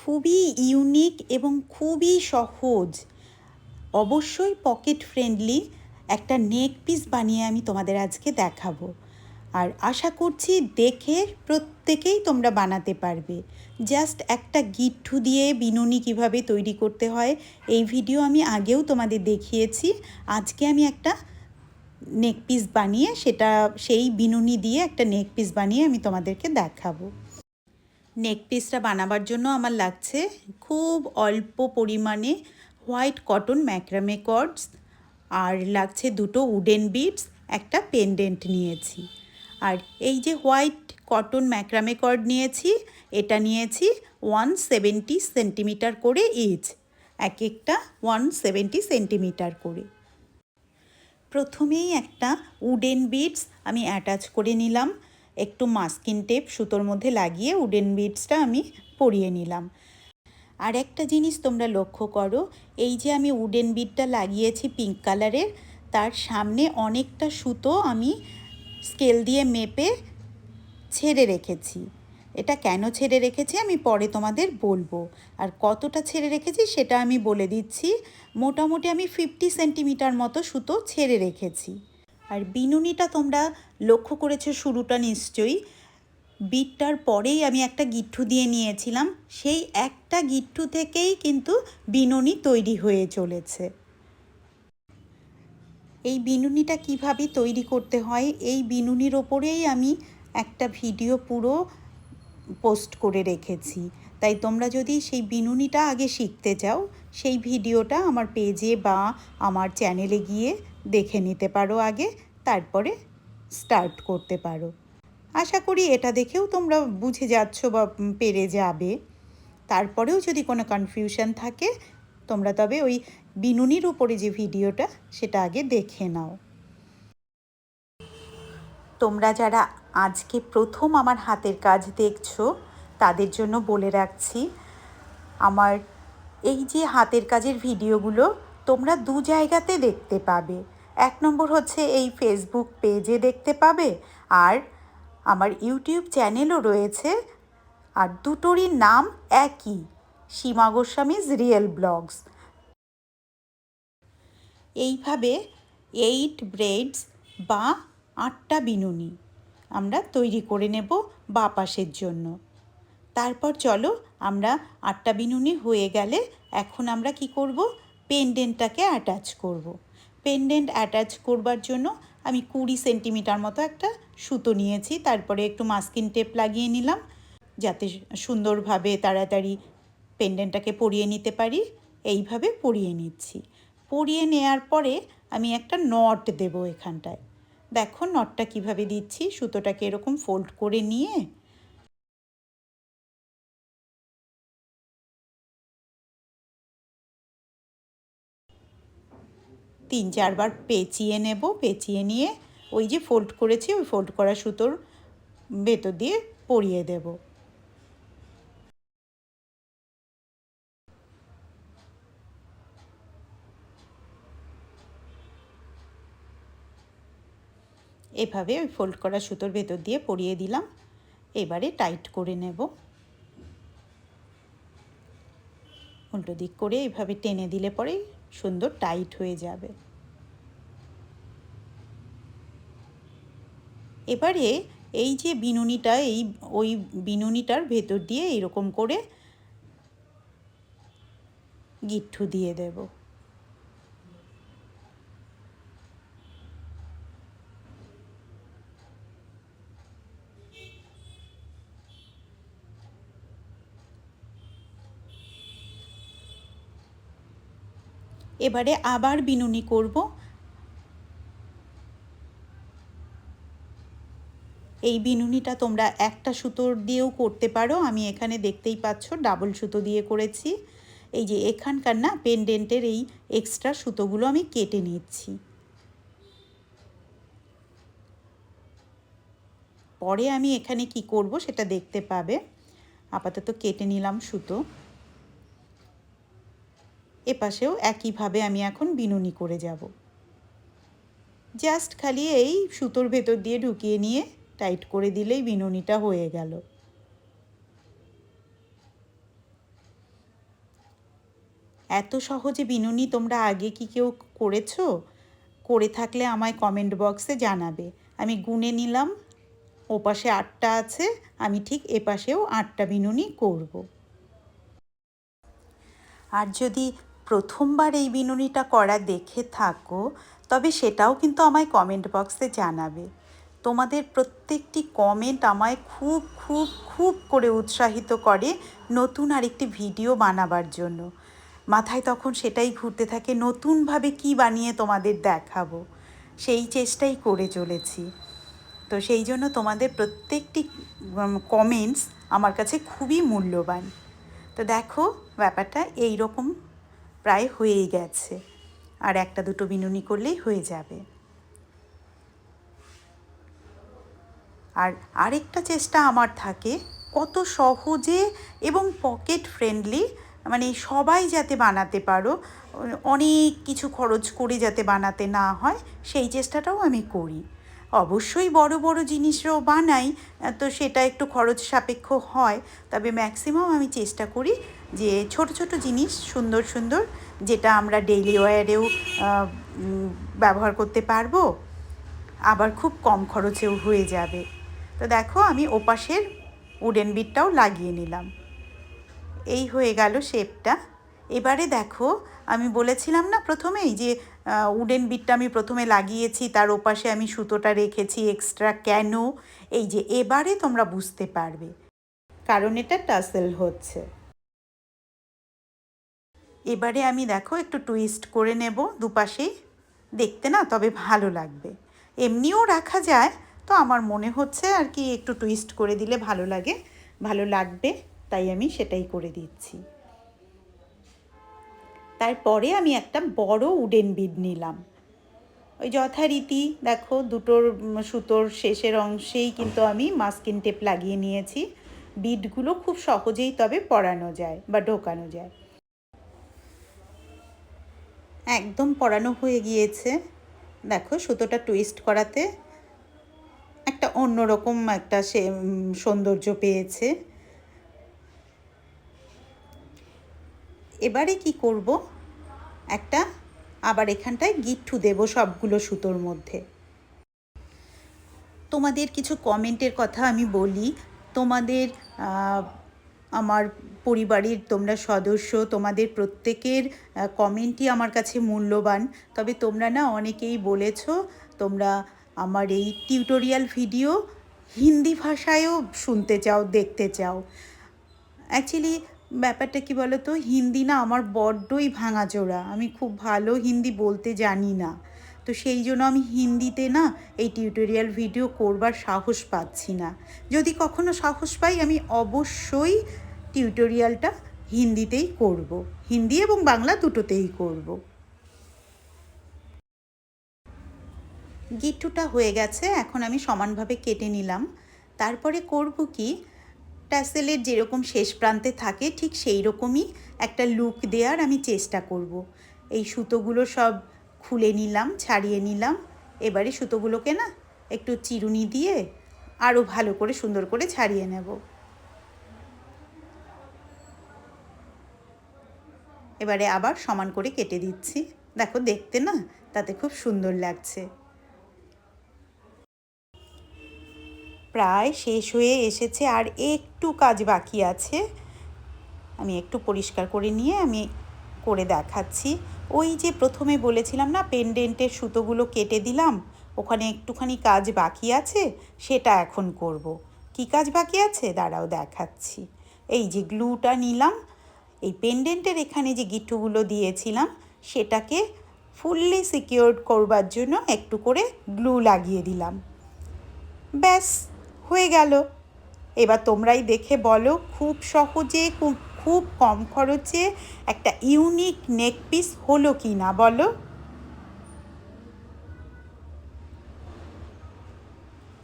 খুবই ইউনিক এবং খুবই সহজ। অবশ্যই পকেট ফ্রেন্ডলি একটা নেক পিস বানিয়ে আমি তোমাদের আজকে দেখাবো। আর আশা করছি দেখে প্রত্যেকেই তোমরা বানাতে পারবে। জাস্ট একটা গিট্টু দিয়ে বিনুনি কীভাবে তৈরি করতে হয়, এই ভিডিও আমি আগেও তোমাদের দেখিয়েছি। আজকে আমি একটা নেক পিস বানিয়ে সেটা, সেই বিনুনি দিয়ে একটা নেক পিস বানিয়ে আমি তোমাদেরকে দেখাবো। নেক পিসটা বানাবার জন্য আমার লাগছে খুব অল্প পরিমাণে হোয়াইট কটন ম্যাক্রামে কর্ডস আর লাগছে দুটো উডেন বিটস একটা পেন্ডেন্ট নিয়েছি। আর এই যে হোয়াইট কটন ম্যাক্রামে কর্ড নিয়েছি, এটা নিয়েছি ওয়ান সেভেন্টি সেন্টিমিটার করে ইচ এক একটা ওয়ান সেভেন্টি সেন্টিমিটার করে। প্রথমেই একটা উডেন বিটস আমি অ্যাটাচ করে নিলাম। একটু মাস্কিন টেপ সুতোর মধ্যে লাগিয়ে উডেন বিটসটা আমি পরিয়ে নিলাম। আর একটা জিনিস তোমরা লক্ষ্য করো, এই যে আমি উডেন বিটটা লাগিয়েছি পিঙ্ক কালারের, তার সামনে অনেকটা সুতো আমি স্কেল দিয়ে মেপে ছেড়ে রেখেছি। এটা কেন ছেড়ে রেখেছি আমি পরে তোমাদের বলব। আর কতটা ছেড়ে রেখেছি সেটা আমি বলে দিচ্ছি, মোটামুটি আমি ফিফটি সেন্টিমিটার মতো সুতো ছেড়ে রেখেছি। আর বিনুনিটা তোমরা লক্ষ্য করেছ শুরুটা নিশ্চয়ই। বিটটার পরেই আমি একটা গিট্টু দিয়ে নিয়েছিলাম। সেই একটা গিট্টু থেকেই কিন্তু বিনুনি তৈরি হয়ে চলেছে। এই বিনুনিটা কীভাবে তৈরি করতে হয়, এই বিনুনির ওপরেই আমি একটা ভিডিও পুরো পোস্ট করে রেখেছি। তাই তোমরা যদি সেই বিনুনিটা আগে শিখতে চাও, সেই ভিডিওটা আমার পেজে বা আমার চ্যানেলে গিয়ে দেখে নিতে পারো আগে, তারপরে স্টার্ট করতে পারো। আশা করি এটা দেখেও তোমরা বুঝে যাচ্ছ বা পেরে যাবে। তারপরেও যদি কোনো কনফিউশন থাকে, তোমরা তবে ওই বিনুনির উপরে যে ভিডিওটা, সেটা আগে দেখে নাও। তোমরা যারা আজকে প্রথম আমার হাতের কাজ দেখছ তাদের জন্য বলে রাখছি, আমার এই যে হাতের কাজের ভিডিওগুলো তোমরা দু জায়গাতে দেখতে পাবে। এক নম্বর হচ্ছে এই ফেসবুক পেজে দেখতে পাবে, আর আমার ইউটিউব চ্যানেলও রয়েছে, আর দুটোরই নাম একই, সীমা গোস্বামীজ রিয়েল ব্লগস এইভাবে এইট ব্রেডস বা আটটা বিনুনি আমরা তৈরি করে নেব বা পাশের জন্য। তারপর চলো আমরা আটটা বিনুনি হয়ে গেলে এখন আমরা কি করব? পেন্ডেন্টটাকে অ্যাটাচ করব। পেন্ডেন্ট অ্যাটাচ করবার জন্য আমি কুড়ি সেন্টিমিটার মতো একটা সুতো নিয়েছি, তারপরে একটু মাস্কিন টেপ লাগিয়ে নিলাম, যাতে সুন্দরভাবে তাড়াতাড়ি পেন্ডেন্টটাকে পরিয়ে নিতে পারি। এইভাবে পরিয়ে নিচ্ছি। পরিয়ে নেওয়ার পরে আমি একটা নট দেব এখানটায়। দেখো নটটা কীভাবে দিচ্ছি, সুতোটাকে এরকম ফোল্ড করে নিয়ে তিন চারবার পেঁচিয়ে নেব, পেঁচিয়ে নিয়ে ওই যে ফোল্ড করেছি, ওই ফোল্ড করা সুতোর ভেতর দিয়ে পরিয়ে দেব। এভাবে ওই ফোল্ড করা সুতোর ভেতর দিয়ে পরিয়ে দিলাম। এবারে টাইট করে নেব। উল্টো দিক করে এভাবে টেনে দিলে পরেই সুন্দর টাইট হয়ে যাবে। এবারে এই যে বিনুনিটা, এই ওই বিনুনিটার ভেতর দিয়ে এরকম করে গিট্টু দিয়ে দেব। এবারে আবার বিনুনি করব। এই বিনুনিটা তোমরা একটা সুতোর দিয়েও করতে পারো। আমি এখানে দেখতেই পাচ্ছ ডাবল সুতো দিয়ে করেছি। এই যে এখানকার না পেন্ডেন্টের এই এক্সট্রা সুতোগুলো আমি কেটে নিচ্ছি। পরে আমি এখানে কি করব সেটা দেখতে পাবে। আপাতত কেটে নিলাম সুতো। এপাশেও একইভাবে আমি এখন বিনুনি করে যাব। জাস্ট খালি এই সুতোর ভেতর দিয়ে ঢুকিয়ে নিয়ে টাইট করে দিলেই বিনুনিটা হয়ে গেল। এত সহজে বিনুনি তোমরা আগে কি কেউ করেছ? করে থাকলে আমায় কমেন্ট বক্সে জানাবে। আমি গুনে নিলাম, ওপাশে আটটা আছে, আমি ঠিক এপাশেও আটটা বিনুনি করব। আর যদি প্রথমবার এই বিনুনিটা করা দেখে থাকো, তবে সেটাও কিন্তু আমায় কমেন্ট বক্সে জানাবে। তোমাদের প্রত্যেকটি কমেন্ট আমায় খুব খুব খুব করে উৎসাহিত করে নতুন আরেকটি ভিডিও বানাবার জন্য। মাথায় তখন সেটাই ঘুরতে থাকে, নতুনভাবে কি বানিয়ে তোমাদের দেখাবো? সেই চেষ্টাই করে চলেছি। তো সেই জন্য তোমাদের প্রত্যেকটি কমেন্টস আমার কাছে খুবই মূল্যবান। তো দেখো, ব্যাপারটা এই রকম প্রায় হয়েই গেছে। আর একটা দুটো বিনুনি করলেই হয়ে যাবে। আর আরেকটা চেষ্টা আমার থাকে, কত সহজে এবং পকেট ফ্রেন্ডলি মানে সবাই যাতে বানাতে পারো অনেক কিছু খরচ করে যাতে বানাতে না হয়, সেই চেষ্টাটাও আমি করি। অবশ্যই বড় বড় জিনিসও বানাই তো সেটা একটু খরচ সাপেক্ষ হয়। তবে ম্যাক্সিমাম আমি চেষ্টা করি যে ছোট ছোট জিনিস সুন্দর সুন্দর যেটা আমরা ডেইলি ওয়ারেও ব্যবহার করতে পারব, আবার খুব কম খরচেও হয়ে যাবে। তো দেখো আমি ওপাশের উডেন বিটটাও লাগিয়ে নিলাম। এই হয়ে গেল শেপটা এবারে দেখো আমি বলেছিলাম না প্রথমেই যে উডেন বিটটা আমি প্রথমে লাগিয়েছি, তার ওপাশে আমি সুতোটা রেখেছি এক্সট্রা কেন? এই যে, এবারে তোমরা বুঝতে পারবে কারণ এটা টাসেল হচ্ছে। এবারে আমি দেখো, একটু টুইস্ট করে নেব দুপাশেই দেখতে না তবে ভালো লাগবে। এমনিও রাখা যায়, তো আমার মনে হচ্ছে আর কি একটু টুইস্ট করে দিলে ভালো লাগে, ভালো লাগবে, তাই আমি সেটাই করে দিচ্ছি। তারপরে আমি একটা বড় উডেন বিড নিলাম। ওই যথারীতি দেখো দুটোর সুতোর শেষের অংশেই কিন্তু আমি মাস্কিন টেপ লাগিয়ে নিয়েছি। বিডগুলো খুব সহজেই তবে পরানো যায় বা ঢোকানো যায়। একদম পরানো হয়ে গিয়েছে। দেখো সুতোটা টুইস্ট করাতে একটা অন্যরকম একটা সে সৌন্দর্য পেয়েছে। এবারে কি করব? একটা আবার এখানটায় গিট্টু দেব সবগুলো সুতোর মধ্যে। তোমাদের কিছু কমেন্টের কথা আমি বলি। তোমাদের আমার পরিবারের তোমরা সদস্য, তোমাদের প্রত্যেকের কমেন্টই আমার কাছে মূল্যবান। তবে তোমরা না অনেকেই বলেছ, তোমরা আমার এই টিউটোরিয়াল ভিডিও হিন্দি ভাষায়ও শুনতে চাও, দেখতে চাও। অ্যাকচুয়ালি ব্যাপারটা কি বলো তো হিন্দি না আমার বড্ডই ভাঙাচোরা। আমি খুব ভালো হিন্দি বলতে জানি না। তো সেই জন্য আমি হিন্দিতে না এই টিউটোরিয়াল ভিডিও করবার সাহস পাচ্ছি না। যদি কখনো সাহস পাই, আমি অবশ্যই টিউটোরিয়ালটা হিন্দিতেই করব। হিন্দি এবং বাংলা দুটোতেই করব। গিট্টুটা হয়ে গেছে, এখন আমি সমানভাবে কেটে নিলাম। তারপরে করব কি? ট্যাসেলের যেরকম শেষ প্রান্তে থাকে, ঠিক সেই রকমই একটা লুক দেওয়ার আমি চেষ্টা করব। এই সুতোগুলো সব খুলে নিলাম, ছাড়িয়ে নিলাম। এবারে সুতোগুলোকে না একটু চিরুনি দিয়ে আরও ভালো করে সুন্দর করে ছাড়িয়ে নেব। এবারে আবার সমান করে কেটে দিচ্ছি। দেখো দেখতে না তাতে খুব সুন্দর লাগছে। প্রায় শেষ হয়ে এসেছে আর একটু কাজ বাকি আছে। আমি একটু পরিষ্কার করে নিয়ে আমি করে দেখাচ্ছি। ওই যে প্রথমে বলেছিলাম না, পেন্ডেন্টের সুতোগুলো কেটে দিলাম, ওখানে একটুখানি কাজ বাকি আছে, সেটা এখন করব। কি কাজ বাকি আছে? দাঁড়াও দেখাচ্ছি। এই যে গ্লুটা নিলাম, এই পেন্ডেন্টের এখানে যে গিট্টুগুলো দিয়েছিলাম, সেটাকে ফুললি সিকিওর করবার জন্য একটু করে গ্লু লাগিয়ে দিলাম। ব্যাস হয়ে গেল। এবার তোমরাই দেখে বলো, খুব সহজে, খুব খুব কম খরচে একটা ইউনিক নেক পিস হলো কি না বলো।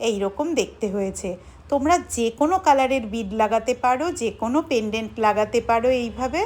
এই রকম দেখতে হয়েছে। তোমরা যে কোনো কালারের বিড লাগাতে পারো, যে কোনো পেন্ডেন্ট লাগাতে পারো এইভাবে।